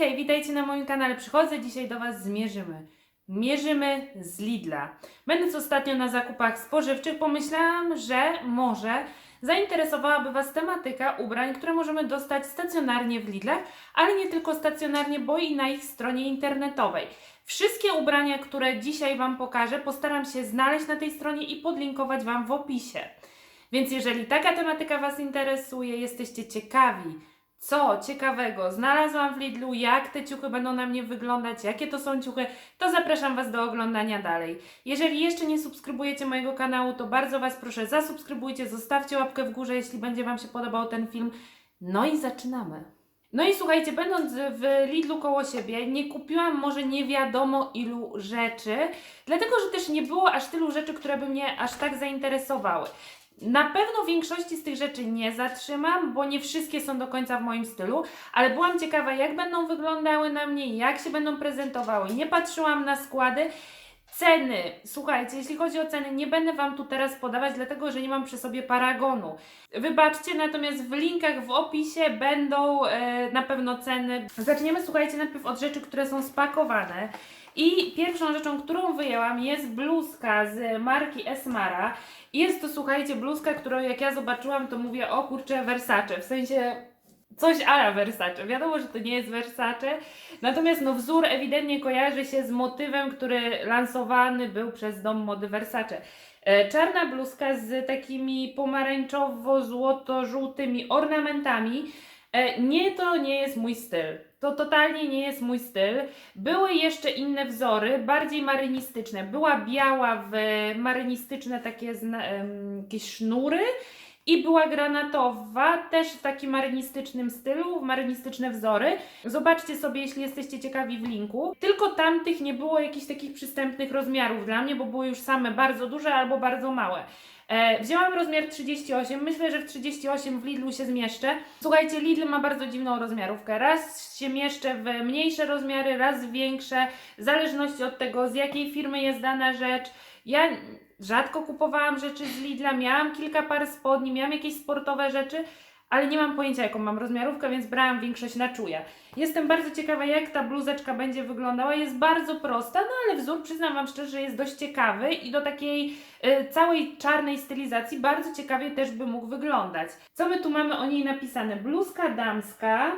hej, witajcie na moim kanale. Przychodzę dzisiaj do Was z Mierzymy. Mierzymy z Lidla. Będąc ostatnio na zakupach spożywczych, pomyślałam, że może zainteresowałaby Was tematyka ubrań, które możemy dostać stacjonarnie w Lidlach, ale nie tylko stacjonarnie, bo i na ich stronie internetowej. Wszystkie ubrania, które dzisiaj Wam pokażę, postaram się znaleźć na tej stronie i podlinkować Wam w opisie. Więc jeżeli taka tematyka Was interesuje, jesteście ciekawi, co ciekawego znalazłam w Lidlu, jak te ciuchy będą na mnie wyglądać, jakie to są ciuchy, to zapraszam Was do oglądania dalej. Jeżeli jeszcze nie subskrybujecie mojego kanału, to bardzo Was proszę, zasubskrybujcie, zostawcie łapkę w górze, jeśli będzie Wam się podobał ten film. No i zaczynamy. No i słuchajcie, będąc w Lidlu koło siebie, nie kupiłam może nie wiadomo ilu rzeczy, dlatego że też nie było aż tylu rzeczy, które by mnie aż tak zainteresowały. Na pewno większości z tych rzeczy nie zatrzymam, bo nie wszystkie są do końca w moim stylu, ale byłam ciekawa, jak będą wyglądały na mnie, jak się będą prezentowały. Nie patrzyłam na składy. Ceny, słuchajcie, jeśli chodzi o ceny, nie będę Wam tu teraz podawać, dlatego że nie mam przy sobie paragonu. Wybaczcie, natomiast w linkach w opisie będą e, na pewno ceny. Zaczniemy, słuchajcie, najpierw od rzeczy, które są spakowane. I pierwszą rzeczą, którą wyjęłam jest bluzka z marki Esmara. Jest to, słuchajcie, bluzka, którą jak ja zobaczyłam, to mówię, o kurczę, Versace. W sensie coś ala Versace. Wiadomo, że to nie jest Versace. Natomiast no, wzór ewidentnie kojarzy się z motywem, który lansowany był przez dom mody Versace. E, Czarna bluzka z takimi pomarańczowo-złoto-żółtymi ornamentami. E, Nie, to nie jest mój styl. To totalnie nie jest mój styl. Były jeszcze inne wzory, bardziej marynistyczne. Była biała w marynistyczne takie jakieś sznury i była granatowa, też w takim marynistycznym stylu, marynistyczne wzory. Zobaczcie sobie, jeśli jesteście ciekawi w linku. Tylko tamtych nie było jakichś takich przystępnych rozmiarów dla mnie, bo były już same bardzo duże albo bardzo małe. E, wzięłam rozmiar 38. Myślę, że w 38 w Lidlu się zmieszczę. Słuchajcie, Lidl ma bardzo dziwną rozmiarówkę. Raz się mieszczę w mniejsze rozmiary, raz w większe, w zależności od tego, z jakiej firmy jest dana rzecz. Ja rzadko kupowałam rzeczy z Lidla, miałam kilka par spodni, miałam jakieś sportowe rzeczy, ale nie mam pojęcia, jaką mam rozmiarówkę, więc brałam większość na czuje. Jestem bardzo ciekawa, jak ta bluzeczka będzie wyglądała. Jest bardzo prosta, no ale wzór, przyznam Wam szczerze, że jest dość ciekawy i do takiej y, całej czarnej stylizacji bardzo ciekawie też by mógł wyglądać. Co my tu mamy o niej napisane? Bluzka damska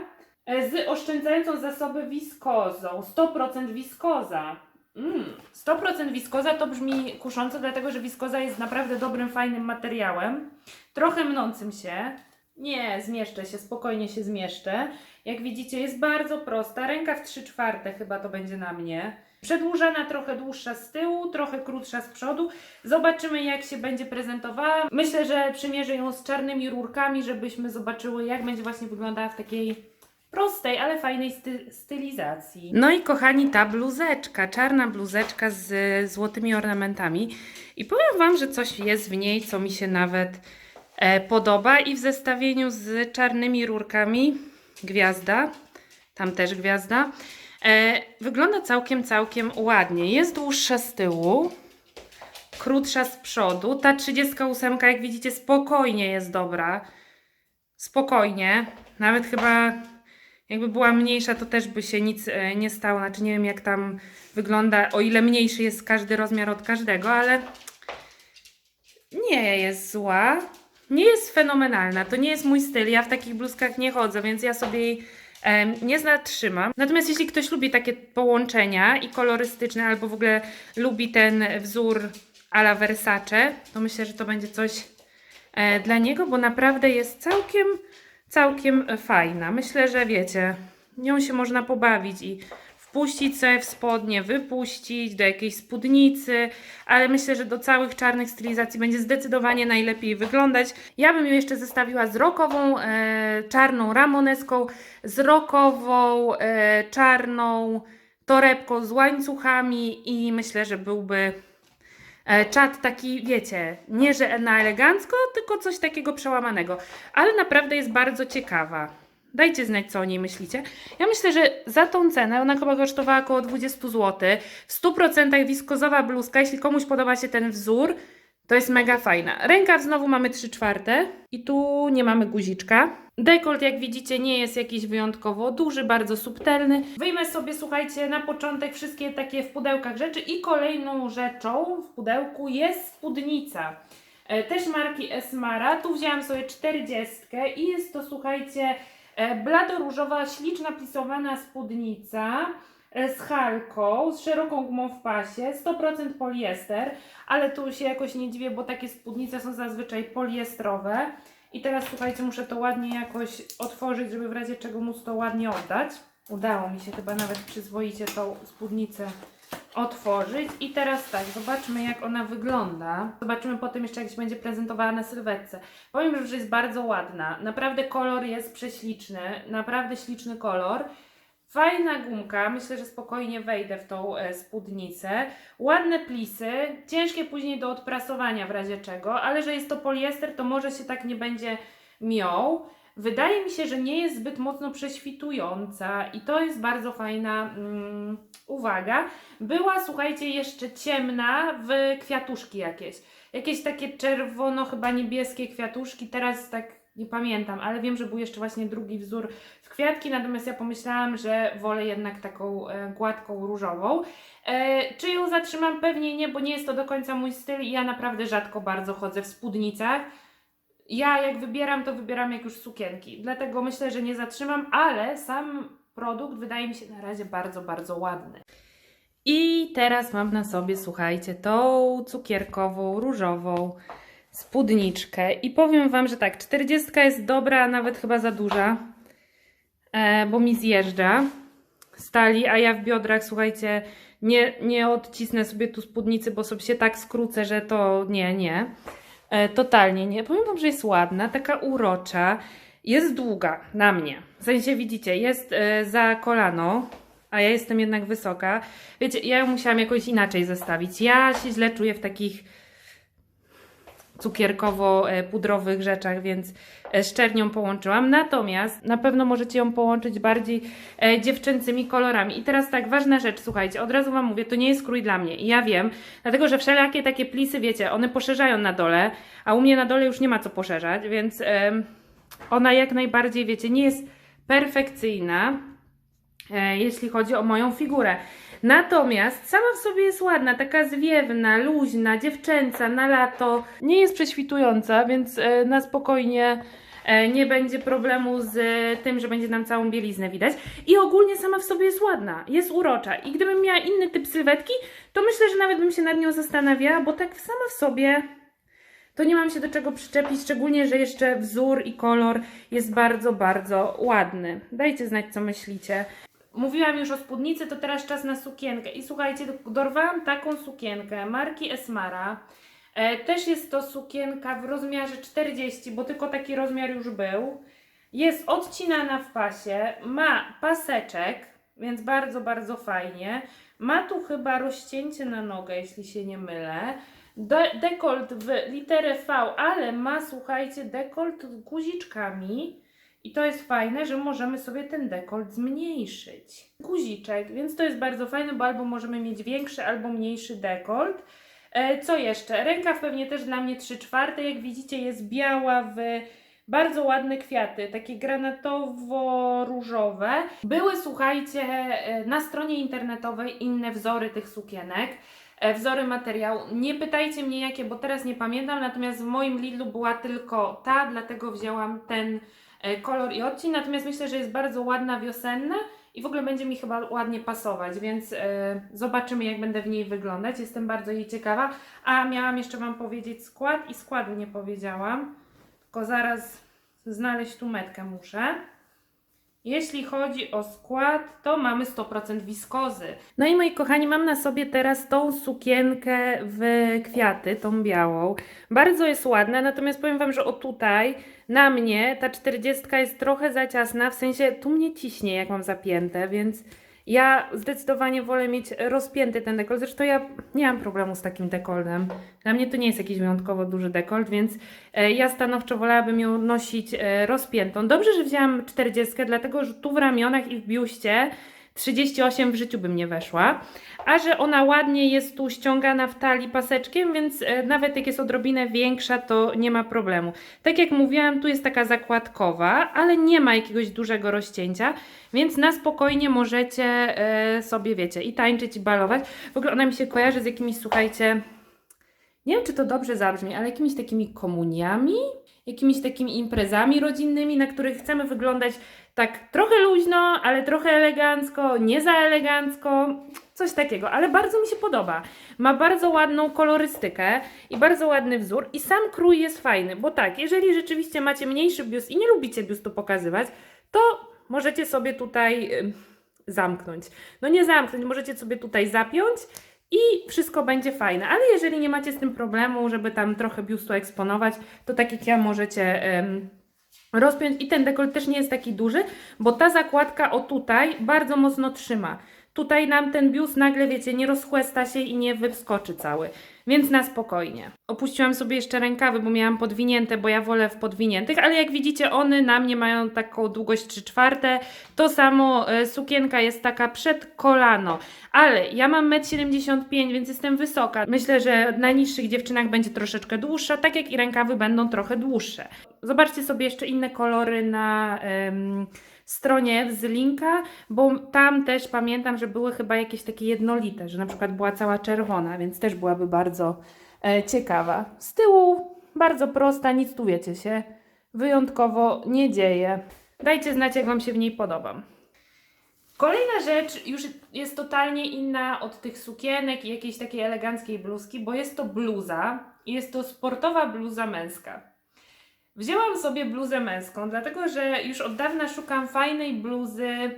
y, z oszczędzającą zasoby wiskozą, 100% wiskoza. Mm, 100% wiskoza to brzmi kusząco, dlatego że wiskoza jest naprawdę dobrym, fajnym materiałem. Trochę mnącym się. Nie, zmieszczę się, spokojnie się zmieszczę. Jak widzicie, jest bardzo prosta. Ręka w 3 czwarte chyba to będzie na mnie. Przedłużana, trochę dłuższa z tyłu, trochę krótsza z przodu. Zobaczymy, jak się będzie prezentowała. Myślę, że przymierzę ją z czarnymi rurkami, żebyśmy zobaczyły, jak będzie właśnie wyglądała w takiej prostej, ale fajnej sty- stylizacji. No i kochani, ta bluzeczka, czarna bluzeczka z złotymi ornamentami. I powiem Wam, że coś jest w niej, co mi się nawet podoba i w zestawieniu z czarnymi rurkami gwiazda, tam też gwiazda, e, wygląda całkiem, całkiem ładnie. Jest dłuższa z tyłu, krótsza z przodu. Ta 38, jak widzicie, spokojnie jest dobra. Spokojnie. Nawet chyba jakby była mniejsza, to też by się nic e, nie stało. Znaczy nie wiem jak tam wygląda, o ile mniejszy jest każdy rozmiar od każdego, ale nie jest zła. Nie jest fenomenalna. To nie jest mój styl. Ja w takich bluzkach nie chodzę, więc ja sobie jej nie zatrzymam. Natomiast jeśli ktoś lubi takie połączenia i kolorystyczne, albo w ogóle lubi ten wzór a la Versace, to myślę, że to będzie coś e, dla niego, bo naprawdę jest całkiem, całkiem fajna. Myślę, że wiecie, nią się można pobawić i wpuścić sobie w spodnie, wypuścić do jakiejś spódnicy, ale myślę, że do całych czarnych stylizacji będzie zdecydowanie najlepiej wyglądać. Ja bym ją jeszcze zestawiła z rokową e, czarną ramoneską, z rokową e, czarną torebką z łańcuchami i myślę, że byłby e, czat taki, wiecie, nie że na elegancko, tylko coś takiego przełamanego, ale naprawdę jest bardzo ciekawa. Dajcie znać, co o niej myślicie. Ja myślę, że za tą cenę, ona chyba kosztowała około 20 zł, w 100% wiskozowa bluzka, jeśli komuś podoba się ten wzór, to jest mega fajna. Rękaw znowu mamy 3 czwarte i tu nie mamy guziczka. Dekolt, jak widzicie, nie jest jakiś wyjątkowo duży, bardzo subtelny. Wyjmę sobie, słuchajcie, na początek wszystkie takie w pudełkach rzeczy i kolejną rzeczą w pudełku jest spódnica. E, Też marki Esmara. Tu wzięłam sobie 40 i jest to, słuchajcie, e, bladoróżowa, śliczna plisowana spódnica e, z halką, z szeroką gumą w pasie, 100% poliester, ale tu się jakoś nie dziwię, bo takie spódnice są zazwyczaj poliestrowe. I teraz słuchajcie, muszę to ładnie jakoś otworzyć, żeby w razie czego móc to ładnie oddać. Udało mi się chyba nawet przyzwoicie tą spódnicę otworzyć. I teraz tak, zobaczmy jak ona wygląda. Zobaczymy potem jeszcze jak się będzie prezentowała na sylwetce. Powiem, że jest bardzo ładna. Naprawdę kolor jest prześliczny. Naprawdę śliczny kolor. Fajna gumka, myślę, że spokojnie wejdę w tą e, spódnicę. Ładne plisy, ciężkie później do odprasowania w razie czego, ale że jest to poliester, to może się tak nie będzie miął. Wydaje mi się, że nie jest zbyt mocno prześwitująca i to jest bardzo fajna mm, uwaga. Była, słuchajcie, jeszcze ciemna w kwiatuszki jakieś. Jakieś takie czerwono, chyba niebieskie kwiatuszki, teraz tak nie pamiętam, ale wiem, że był jeszcze właśnie drugi wzór w kwiatki, natomiast ja pomyślałam, że wolę jednak taką e, gładką różową. E, czy ją zatrzymam? Pewnie nie, bo nie jest to do końca mój styl i ja naprawdę rzadko bardzo chodzę w spódnicach. Ja jak wybieram, to wybieram jak już sukienki. Dlatego myślę, że nie zatrzymam, ale sam produkt wydaje mi się na razie bardzo, bardzo ładny. I teraz mam na sobie, słuchajcie, tą cukierkową, różową spódniczkę. I powiem Wam, że tak, 40 jest dobra, nawet chyba za duża, e, bo mi zjeżdża stali, a ja w biodrach, słuchajcie, nie, nie odcisnę sobie tu spódnicy, bo sobie się tak skrócę, że to nie, nie. E, totalnie nie. Powiem Wam, że jest ładna, taka urocza. Jest długa na mnie. W sensie widzicie, jest e, za kolano, a ja jestem jednak wysoka. Wiecie, ja ją musiałam jakoś inaczej zestawić. Ja się źle czuję w takich cukierkowo-pudrowych rzeczach, więc e, z czernią połączyłam. Natomiast na pewno możecie ją połączyć bardziej e, dziewczęcymi kolorami. I teraz tak, ważna rzecz, słuchajcie, od razu Wam mówię, to nie jest krój dla mnie. I ja wiem, dlatego że wszelakie takie plisy, wiecie, one poszerzają na dole, a u mnie na dole już nie ma co poszerzać, więc ona jak najbardziej, wiecie, nie jest perfekcyjna, e, jeśli chodzi o moją figurę. Natomiast sama w sobie jest ładna, taka zwiewna, luźna, dziewczęca, na lato. Nie jest prześwitująca, więc e, na spokojnie e, nie będzie problemu z tym, że będzie nam całą bieliznę widać. I ogólnie sama w sobie jest ładna, jest urocza. I gdybym miała inny typ sylwetki, to myślę, że nawet bym się nad nią zastanawiała, bo tak sama w sobie to nie mam się do czego przyczepić, szczególnie, że jeszcze wzór i kolor jest bardzo, bardzo ładny. Dajcie znać, co myślicie. Mówiłam już o spódnicy, to teraz czas na sukienkę. I słuchajcie, dorwałam taką sukienkę marki Esmara. E, też jest to sukienka w rozmiarze 40, bo tylko taki rozmiar już był. Jest odcinana w pasie, ma paseczek, więc bardzo, bardzo fajnie. Ma tu chyba rozcięcie na nogę, jeśli się nie mylę. De dekolt w literę V, ale ma, słuchajcie, dekolt guziczkami. I to jest fajne, że możemy sobie ten dekolt zmniejszyć. Guziczek, więc to jest bardzo fajne, bo albo możemy mieć większy, albo mniejszy dekolt. E, co jeszcze? Rękaw pewnie też dla mnie 3 czwarte. Jak widzicie, jest biała w bardzo ładne kwiaty, takie granatowo-różowe. Były, słuchajcie, e, na stronie internetowej inne wzory tych sukienek e, wzory materiału. Nie pytajcie mnie jakie, bo teraz nie pamiętam, natomiast w moim Lidlu była tylko ta, dlatego wzięłam ten kolor i odcień, natomiast myślę, że jest bardzo ładna, wiosenna i w ogóle będzie mi chyba ładnie pasować, więc e, zobaczymy jak będę w niej wyglądać. Jestem bardzo jej ciekawa. A miałam jeszcze Wam powiedzieć skład i składu nie powiedziałam, tylko zaraz znaleźć tu metkę muszę. Jeśli chodzi o skład, to mamy 100% wiskozy. No i moi kochani, mam na sobie teraz tą sukienkę w kwiaty, tą białą. Bardzo jest ładna, natomiast powiem Wam, że o tutaj, na mnie, ta 40 jest trochę za ciasna, w sensie tu mnie ciśnie, jak mam zapięte, więc ja zdecydowanie wolę mieć rozpięty ten dekolt. Zresztą ja nie mam problemu z takim dekoltem. Dla mnie to nie jest jakiś wyjątkowo duży dekolt, więc e, ja stanowczo wolałabym ją nosić e, rozpiętą. Dobrze, że wzięłam 40, dlatego że tu w ramionach i w biuście 38 w życiu bym nie weszła. A że ona ładnie jest tu ściągana w talii paseczkiem, więc e, nawet jak jest odrobinę większa, to nie ma problemu. Tak jak mówiłam, tu jest taka zakładkowa, ale nie ma jakiegoś dużego rozcięcia, więc na spokojnie możecie e, sobie, wiecie, i tańczyć, i balować. W ogóle ona mi się kojarzy z jakimiś, słuchajcie, nie wiem czy to dobrze zabrzmi, ale jakimiś takimi komuniami, jakimiś takimi imprezami rodzinnymi, na których chcemy wyglądać tak trochę luźno, ale trochę elegancko, nie za elegancko, coś takiego, ale bardzo mi się podoba. Ma bardzo ładną kolorystykę i bardzo ładny wzór i sam krój jest fajny, bo tak, jeżeli rzeczywiście macie mniejszy biust i nie lubicie biustu pokazywać, to możecie sobie tutaj zamknąć. No nie zamknąć, możecie sobie tutaj zapiąć i wszystko będzie fajne. Ale jeżeli nie macie z tym problemu, żeby tam trochę biustu eksponować, to tak jak ja możecie rozpiąć. I ten dekolt też nie jest taki duży, bo ta zakładka o tutaj bardzo mocno trzyma. Tutaj nam ten biust nagle, wiecie, nie rozchłesta się i nie wyskoczy cały. Więc na spokojnie. Opuściłam sobie jeszcze rękawy, bo miałam podwinięte, bo ja wolę w podwiniętych, ale jak widzicie, one na mnie mają taką długość 3 czwarte. To samo e, sukienka jest taka przed kolano. Ale ja mam 1,75 m, więc jestem wysoka. Myślę, że na niższych dziewczynach będzie troszeczkę dłuższa, tak jak i rękawy będą trochę dłuższe. Zobaczcie sobie jeszcze inne kolory na em, stronie z linka, bo tam też pamiętam, że były chyba jakieś takie jednolite, że na przykład była cała czerwona, więc też byłaby bardzo e, ciekawa. Z tyłu bardzo prosta, nic tu wiecie się wyjątkowo nie dzieje. Dajcie znać, jak Wam się w niej podoba. Kolejna rzecz już jest totalnie inna od tych sukienek i jakiejś takiej eleganckiej bluzki, bo jest to bluza jest to sportowa bluza męska. Wzięłam sobie bluzę męską, dlatego że już od dawna szukam fajnej bluzy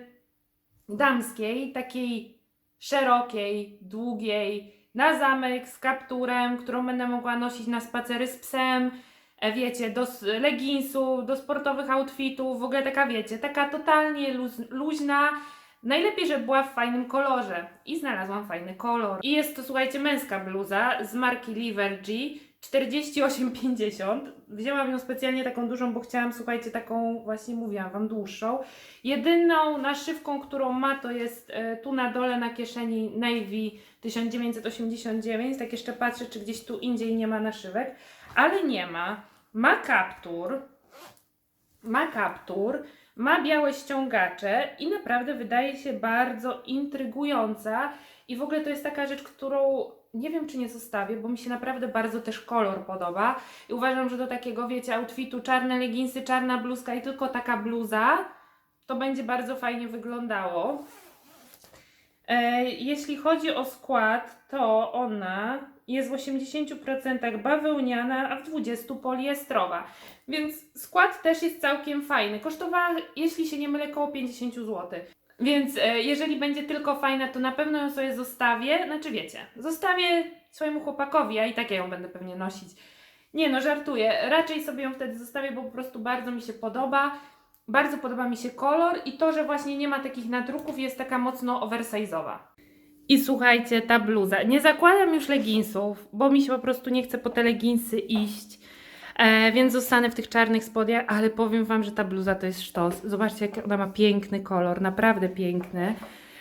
damskiej, takiej szerokiej, długiej, na zamek z kapturem, którą będę mogła nosić na spacery z psem, e, wiecie, do leginsów, do sportowych outfitów, w ogóle taka, wiecie, taka totalnie luźna. Najlepiej, żeby była w fajnym kolorze. I znalazłam fajny kolor. I jest to, słuchajcie, męska bluza z marki Livergy 48,50. Wzięłam ją specjalnie taką dużą, bo chciałam, słuchajcie, taką, właśnie mówiłam Wam, dłuższą. Jedyną naszywką, którą ma, to jest e, tu na dole na kieszeni Navy 1989. Tak jeszcze patrzę, czy gdzieś tu indziej nie ma naszywek, ale nie ma. Ma kaptur, ma kaptur, ma białe ściągacze i naprawdę wydaje się bardzo intrygująca. I w ogóle to jest taka rzecz, którą nie wiem, czy nie zostawię, bo mi się naprawdę bardzo też kolor podoba. I uważam, że do takiego, wiecie, outfitu czarne leginsy, czarna bluzka i tylko taka bluza, to będzie bardzo fajnie wyglądało. E, jeśli chodzi o skład, to ona jest w 80% bawełniana, a w 20% poliestrowa. Więc skład też jest całkiem fajny. Kosztowała, jeśli się nie mylę, około 50 zł. Więc e, jeżeli będzie tylko fajna, to na pewno ją sobie zostawię. Znaczy wiecie, zostawię swojemu chłopakowi, a i tak ja ją będę pewnie nosić. Nie no, żartuję. Raczej sobie ją wtedy zostawię, bo po prostu bardzo mi się podoba. Bardzo podoba mi się kolor i to, że właśnie nie ma takich nadruków, jest taka mocno oversize'owa. I słuchajcie, ta bluza. Nie zakładam już leginsów, bo mi się po prostu nie chce po te leginsy iść. E, więc zostanę w tych czarnych spodniach, ale powiem Wam, że ta bluza to jest sztos. Zobaczcie, jak ona ma piękny kolor, naprawdę piękny.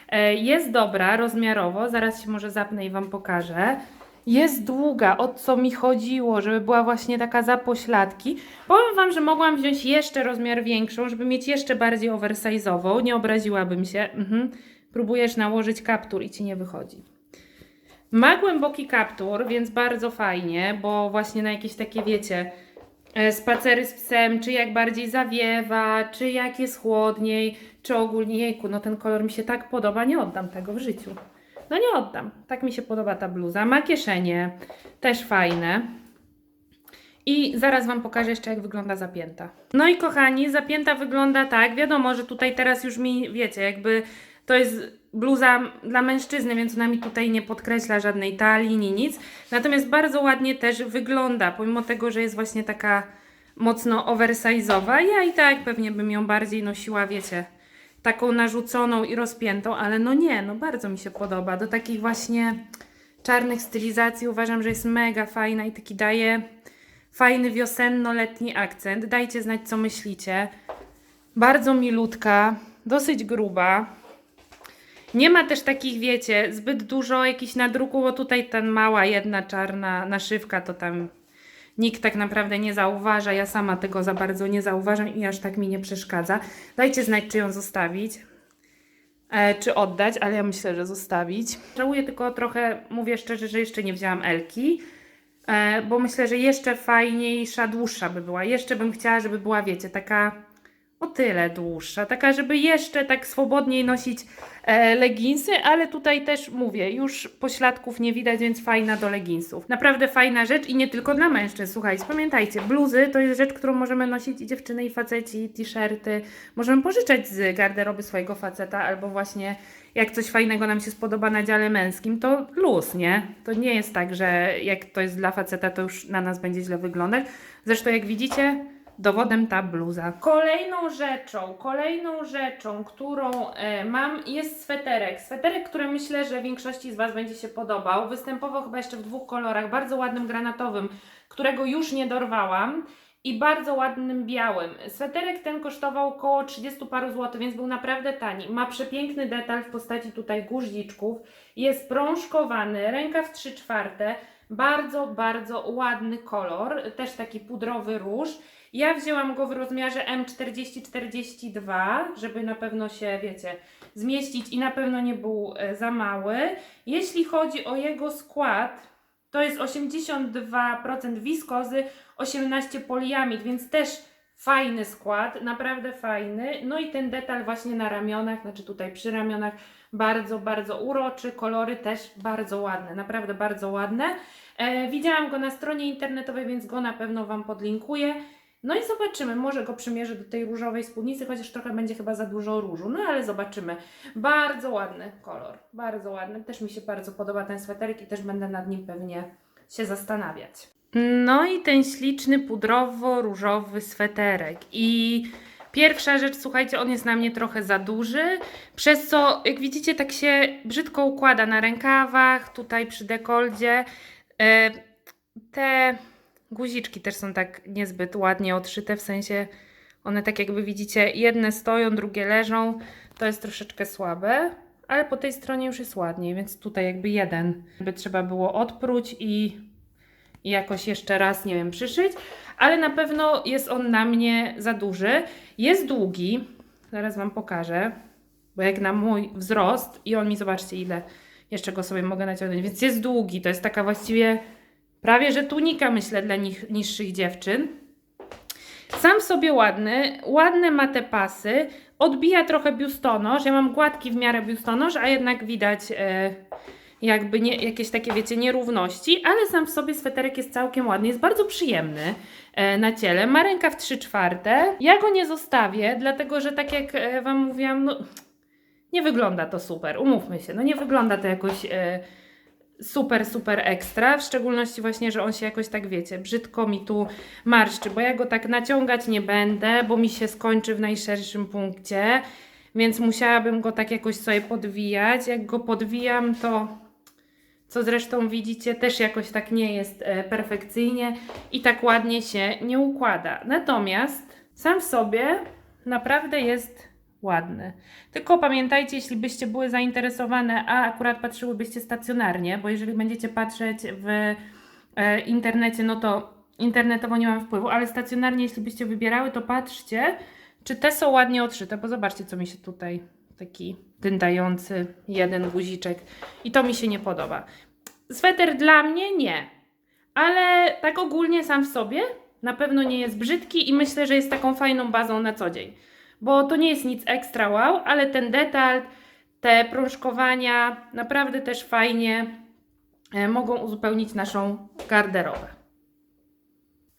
E, jest dobra rozmiarowo, zaraz się może zapnę i Wam pokażę. Jest długa, o co mi chodziło, żeby była właśnie taka za pośladki. Powiem Wam, że mogłam wziąć jeszcze rozmiar większą, żeby mieć jeszcze bardziej oversize'ową, nie obraziłabym się. Mhm. Próbujesz nałożyć kaptur i Ci nie wychodzi. Ma głęboki kaptur, więc bardzo fajnie, bo właśnie na jakieś takie, wiecie, e, spacery z psem, czy jak bardziej zawiewa, czy jak jest chłodniej, czy ogólnie, jejku, no ten kolor mi się tak podoba, nie oddam tego w życiu. No nie oddam. Tak mi się podoba ta bluza. Ma kieszenie, też fajne. I zaraz Wam pokażę jeszcze, jak wygląda zapięta. No i kochani, zapięta wygląda tak. Wiadomo, że tutaj teraz już mi, wiecie, jakby to jest bluza dla mężczyzny, więc ona mi tutaj nie podkreśla żadnej talii, ni nic. Natomiast bardzo ładnie też wygląda, pomimo tego, że jest właśnie taka mocno oversize'owa. Ja i tak pewnie bym ją bardziej nosiła, wiecie, taką narzuconą i rozpiętą, ale no nie, no bardzo mi się podoba. Do takich właśnie czarnych stylizacji uważam, że jest mega fajna i taki daje fajny wiosenno-letni akcent. Dajcie znać, co myślicie. Bardzo milutka, dosyć gruba. Nie ma też takich, wiecie, zbyt dużo jakichś nadruku, bo tutaj ta mała jedna czarna naszywka to tam nikt tak naprawdę nie zauważa. Ja sama tego za bardzo nie zauważam i aż tak mi nie przeszkadza. Dajcie znać, czy ją zostawić. E, czy oddać, ale ja myślę, że zostawić. Żałuję tylko trochę, mówię szczerze, że jeszcze nie wzięłam Elki, e, bo myślę, że jeszcze fajniejsza, dłuższa by była. Jeszcze bym chciała, żeby była, wiecie, taka o tyle dłuższa, taka, żeby jeszcze tak swobodniej nosić leginsy, ale tutaj też mówię, już pośladków nie widać, więc fajna do leginsów. Naprawdę fajna rzecz i nie tylko dla mężczyzn. Słuchajcie, pamiętajcie, bluzy to jest rzecz, którą możemy nosić i dziewczyny, i faceci, t-shirty. Możemy pożyczać z garderoby swojego faceta, albo właśnie jak coś fajnego nam się spodoba na dziale męskim, to luz, nie? To nie jest tak, że jak to jest dla faceta, to już na nas będzie źle wyglądać. Zresztą jak widzicie, dowodem ta bluza. Kolejną rzeczą, kolejną rzeczą, którą e, mam jest sweterek. Sweterek, który myślę, że większości z Was będzie się podobał. Występował chyba jeszcze w dwóch kolorach, bardzo ładnym granatowym, którego już nie dorwałam i bardzo ładnym białym. Sweterek ten kosztował około 30 paru złotych, więc był naprawdę tani. Ma przepiękny detal w postaci tutaj guździczków. Jest prążkowany, rękaw 3 czwarte. Bardzo, bardzo ładny kolor, też taki pudrowy róż. Ja wzięłam go w rozmiarze M40-42, żeby na pewno się, wiecie, zmieścić i na pewno nie był e, za mały. Jeśli chodzi o jego skład, to jest 82% wiskozy, 18 poliamid, więc też fajny skład, naprawdę fajny. No i ten detal właśnie na ramionach, znaczy tutaj przy ramionach, bardzo, bardzo uroczy. Kolory też bardzo ładne, naprawdę bardzo ładne. E, widziałam go na stronie internetowej, więc go na pewno Wam podlinkuję. No i zobaczymy, może go przymierzę do tej różowej spódnicy, chociaż trochę będzie chyba za dużo różu, no ale zobaczymy. Bardzo ładny kolor, bardzo ładny. Też mi się bardzo podoba ten sweterek i też będę nad nim pewnie się zastanawiać. No i ten śliczny pudrowo-różowy sweterek i pierwsza rzecz, słuchajcie, on jest na mnie trochę za duży, przez co, jak widzicie, tak się brzydko układa na rękawach, tutaj przy dekoldzie. E, te guziczki też są tak niezbyt ładnie odszyte, w sensie one tak jakby widzicie, jedne stoją, drugie leżą, to jest troszeczkę słabe, ale po tej stronie już jest ładniej, więc tutaj jakby jeden. By trzeba było odpróć i, i jakoś jeszcze raz, nie wiem, przyszyć, ale na pewno jest on na mnie za duży. Jest długi, zaraz Wam pokażę, bo jak na mój wzrost i on mi, zobaczcie ile jeszcze go sobie mogę naciągnąć, więc jest długi, to jest taka właściwie prawie że tunika myślę dla nich, niższych dziewczyn. Sam sobie ładny, ładne ma te pasy, odbija trochę biustonosz, ja mam gładki w miarę biustonosz, a jednak widać e, jakby nie, jakieś takie, wiecie, nierówności, ale sam w sobie sweterek jest całkiem ładny, jest bardzo przyjemny e, na ciele, ma rękaw 3 czwarte. Ja go nie zostawię, dlatego że tak jak e, Wam mówiłam, no nie wygląda to super, umówmy się, no nie wygląda to jakoś... E, super, super ekstra. W szczególności właśnie, że on się jakoś tak wiecie, brzydko mi tu marszczy, bo ja go tak naciągać nie będę, bo mi się skończy w najszerszym punkcie, więc musiałabym go tak jakoś sobie podwijać. Jak go podwijam, to co zresztą widzicie, też jakoś tak nie jest e, perfekcyjnie i tak ładnie się nie układa. Natomiast sam w sobie naprawdę jest ładny. Tylko pamiętajcie, jeśli byście były zainteresowane, a akurat patrzyłybyście stacjonarnie, bo jeżeli będziecie patrzeć w e, internecie, no to internetowo nie mam wpływu, ale stacjonarnie, jeśli byście wybierały, to patrzcie, czy te są ładnie odszyte, bo zobaczcie, co mi się tutaj taki dyndający jeden guziczek i to mi się nie podoba. Sweter dla mnie nie, ale tak ogólnie sam w sobie na pewno nie jest brzydki i myślę, że jest taką fajną bazą na co dzień bo to nie jest nic ekstra wow, ale ten detal, te prążkowania naprawdę też fajnie e, mogą uzupełnić naszą garderobę.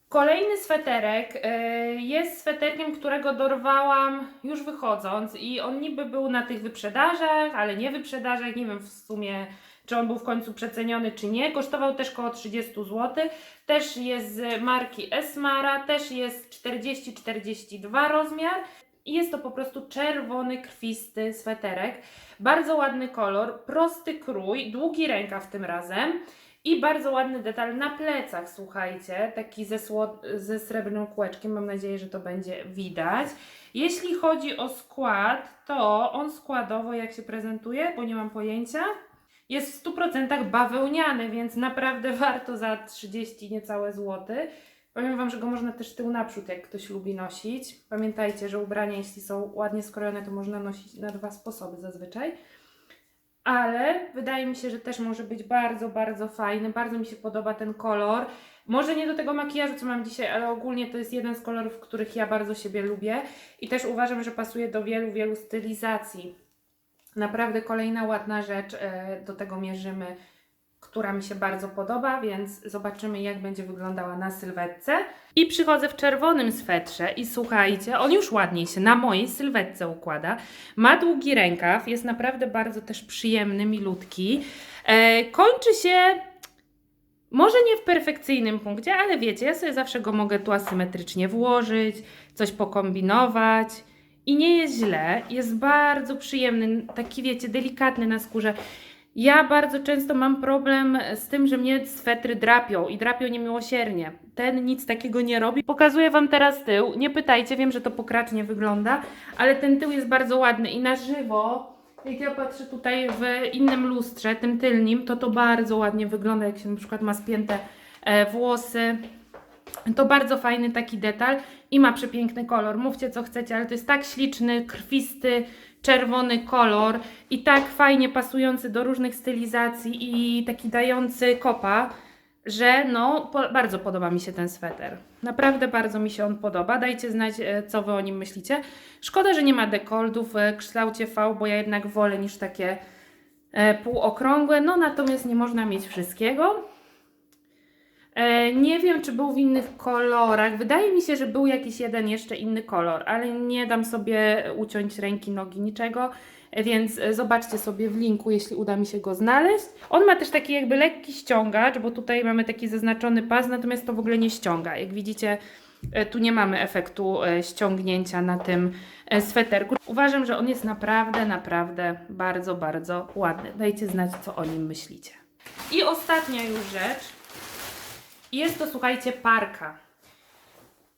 Kolejny sweterek e, jest sweterkiem, którego dorwałam już wychodząc i on niby był na tych wyprzedażach, ale nie wyprzedażach, nie wiem w sumie czy on był w końcu przeceniony czy nie. Kosztował też około 30 zł. Też jest z marki Esmara, też jest 40-42 rozmiar. I jest to po prostu czerwony, krwisty sweterek. Bardzo ładny kolor, prosty krój, długi rękaw tym razem. I bardzo ładny detal na plecach, słuchajcie, taki ze, ze srebrnym kółeczkiem. Mam nadzieję, że to będzie widać. Jeśli chodzi o skład, to on składowo jak się prezentuje, bo nie mam pojęcia, jest w 100% bawełniany, więc naprawdę warto za 30 niecałe złoty. Powiem Wam, że go można też tył naprzód, jak ktoś lubi nosić. Pamiętajcie, że ubrania, jeśli są ładnie skrojone, to można nosić na dwa sposoby zazwyczaj. Ale wydaje mi się, że też może być bardzo, bardzo fajny. Bardzo mi się podoba ten kolor. Może nie do tego makijażu, co mam dzisiaj, ale ogólnie to jest jeden z kolorów, których ja bardzo siebie lubię. I też uważam, że pasuje do wielu, wielu stylizacji. Naprawdę kolejna ładna rzecz, e, do tego mierzymy, która mi się bardzo podoba, więc zobaczymy, jak będzie wyglądała na sylwetce. I przychodzę w czerwonym swetrze i słuchajcie, on już ładniej się na mojej sylwetce układa. Ma długi rękaw, jest naprawdę bardzo też przyjemny, milutki. E, kończy się może nie w perfekcyjnym punkcie, ale wiecie, ja sobie zawsze go mogę tu asymetrycznie włożyć, coś pokombinować. I nie jest źle, jest bardzo przyjemny, taki wiecie, delikatny na skórze. Ja bardzo często mam problem z tym, że mnie swetry drapią i drapią niemiłosiernie. Ten nic takiego nie robi. Pokazuję Wam teraz tył. Nie pytajcie, wiem, że to pokracznie wygląda, ale ten tył jest bardzo ładny i na żywo, jak ja patrzę tutaj w innym lustrze, tym tylnym, to to bardzo ładnie wygląda, jak się na przykład ma spięte e, włosy. To bardzo fajny taki detal i ma przepiękny kolor. Mówcie co chcecie, ale to jest tak śliczny, krwisty, czerwony kolor i tak fajnie pasujący do różnych stylizacji i taki dający kopa, że no po, bardzo podoba mi się ten sweter. Naprawdę bardzo mi się on podoba. Dajcie znać, e, co wy o nim myślicie. Szkoda, że nie ma dekoltów w kształcie V, bo ja jednak wolę niż takie e, półokrągłe. No natomiast nie można mieć wszystkiego. E, nie wiem, czy był w innych kolorach. Wydaje mi się, że był jakiś jeden jeszcze inny kolor, ale nie dam sobie uciąć ręki, nogi, niczego. E, Więc zobaczcie sobie w linku, jeśli uda mi się go znaleźć. On ma też taki jakby lekki ściągacz, bo tutaj mamy taki zaznaczony pas, natomiast to w ogóle nie ściąga. Jak widzicie, e, tu nie mamy efektu ściągnięcia na tym sweterku. Uważam, że on jest naprawdę, naprawdę bardzo, bardzo ładny. Dajcie znać, co o nim myślicie. I ostatnia już rzecz. Jest to, słuchajcie, parka.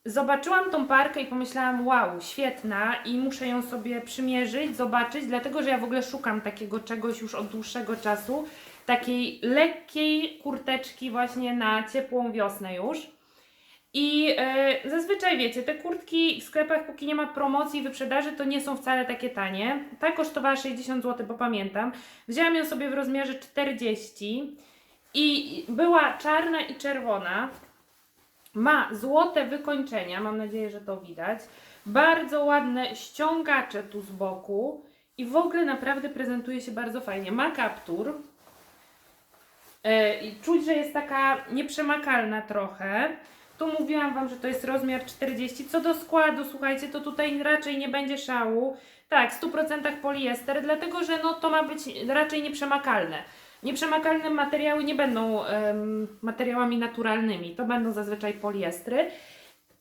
Zobaczyłam tą parkę i pomyślałam, wow, świetna i muszę ją sobie przymierzyć, zobaczyć, dlatego że ja w ogóle szukam takiego czegoś już od dłuższego czasu, takiej lekkiej kurteczki właśnie na ciepłą wiosnę już. I e, zazwyczaj wiecie, te kurtki w sklepach, póki nie ma promocji, wyprzedaży, to nie są wcale takie tanie. Ta kosztowała 60 zł, bo pamiętam. Wzięłam ją sobie w rozmiarze 40 i była czarna i czerwona. Ma złote wykończenia, mam nadzieję, że to widać. Bardzo ładne ściągacze tu z boku i w ogóle naprawdę prezentuje się bardzo fajnie. Ma kaptur. I czuć, że jest taka nieprzemakalna trochę. Tu mówiłam Wam, że to jest rozmiar 40. Co do składu, słuchajcie, to tutaj raczej nie będzie szału. Tak, w 100% poliester, dlatego że no, to ma być raczej nieprzemakalne. Nieprzemakalne materiały nie będą em, materiałami naturalnymi, to będą zazwyczaj poliestry,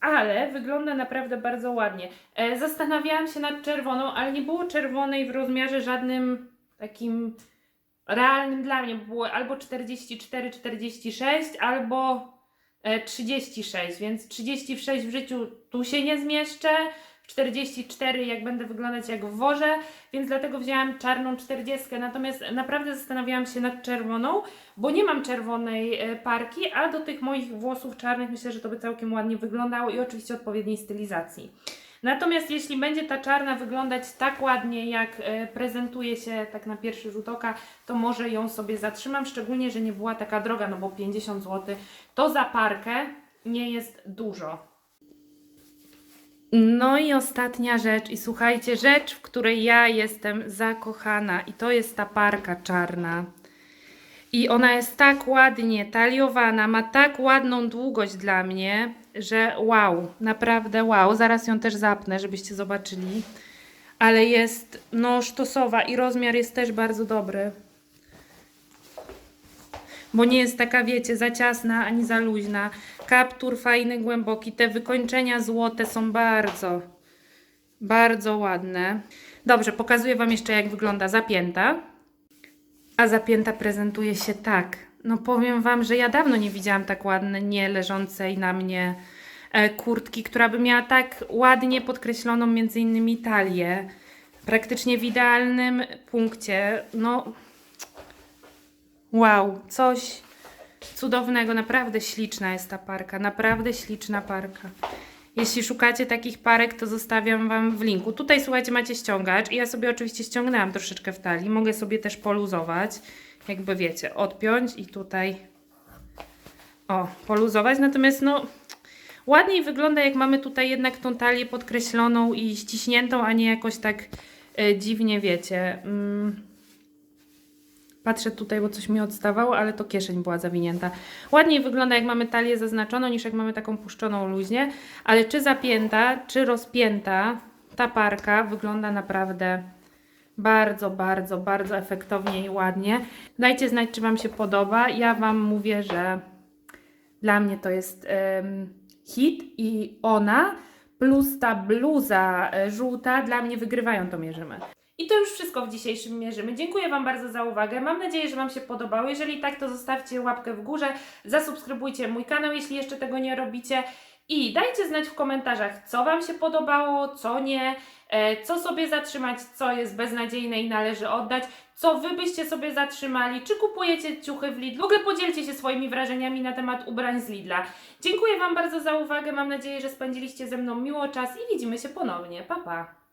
ale wygląda naprawdę bardzo ładnie. E, zastanawiałam się nad czerwoną, ale nie było czerwonej w rozmiarze żadnym takim realnym dla mnie, bo były albo 44, 46, albo e, 36, więc 36 w życiu tu się nie zmieszczę. 44 jak będę wyglądać jak w worze, więc dlatego wzięłam czarną 40. Natomiast naprawdę zastanawiałam się nad czerwoną, bo nie mam czerwonej e, parki, a do tych moich włosów czarnych myślę, że to by całkiem ładnie wyglądało i oczywiście odpowiedniej stylizacji. Natomiast jeśli będzie ta czarna wyglądać tak ładnie, jak e, prezentuje się tak na pierwszy rzut oka, to może ją sobie zatrzymam, szczególnie, że nie była taka droga, no bo 50 zł to za parkę nie jest dużo. No i ostatnia rzecz, i słuchajcie, rzecz, w której ja jestem zakochana, i to jest ta parka czarna. I ona jest tak ładnie taliowana, ma tak ładną długość dla mnie, że wow, naprawdę wow. Zaraz ją też zapnę, żebyście zobaczyli. Ale jest no sztosowa i rozmiar jest też bardzo dobry. Bo nie jest taka, wiecie, za ciasna ani za luźna. Kaptur fajny, głęboki. Te wykończenia złote są bardzo, bardzo ładne. Dobrze, pokazuję Wam jeszcze, jak wygląda zapięta. A zapięta prezentuje się tak. No powiem Wam, że ja dawno nie widziałam tak ładnie leżącej na mnie e, kurtki, która by miała tak ładnie podkreśloną między innymi talię. Praktycznie w idealnym punkcie. No wow, coś cudownego. Naprawdę śliczna jest ta parka. Naprawdę śliczna parka. Jeśli szukacie takich parek, to zostawiam Wam w linku. Tutaj słuchajcie, macie ściągacz i ja sobie oczywiście ściągnęłam troszeczkę w talii. Mogę sobie też poluzować, jakby wiecie, odpiąć i tutaj o, poluzować. Natomiast no, ładniej wygląda jak mamy tutaj jednak tą talię podkreśloną i ściśniętą, a nie jakoś tak e, dziwnie, wiecie. Mm. Patrzę tutaj, bo coś mi odstawało, ale to kieszeń była zawinięta. Ładniej wygląda, jak mamy talię zaznaczoną, niż jak mamy taką puszczoną luźnie, ale czy zapięta, czy rozpięta, ta parka wygląda naprawdę bardzo, bardzo, bardzo efektownie i ładnie. Dajcie znać, czy Wam się podoba. Ja Wam mówię, że dla mnie to jest em, hit i ona plus ta bluza e, żółta dla mnie wygrywają to mierzymy. I to już wszystko w dzisiejszym mierzymy. Dziękuję Wam bardzo za uwagę. Mam nadzieję, że Wam się podobało. Jeżeli tak, to zostawcie łapkę w górze, zasubskrybujcie mój kanał, jeśli jeszcze tego nie robicie. I dajcie znać w komentarzach, co Wam się podobało, co nie, e, co sobie zatrzymać, co jest beznadziejne i należy oddać, co Wy byście sobie zatrzymali, czy kupujecie ciuchy w Lidlu. W ogóle podzielcie się swoimi wrażeniami na temat ubrań z Lidla. Dziękuję Wam bardzo za uwagę. Mam nadzieję, że spędziliście ze mną miło czas i widzimy się ponownie. Pa, pa!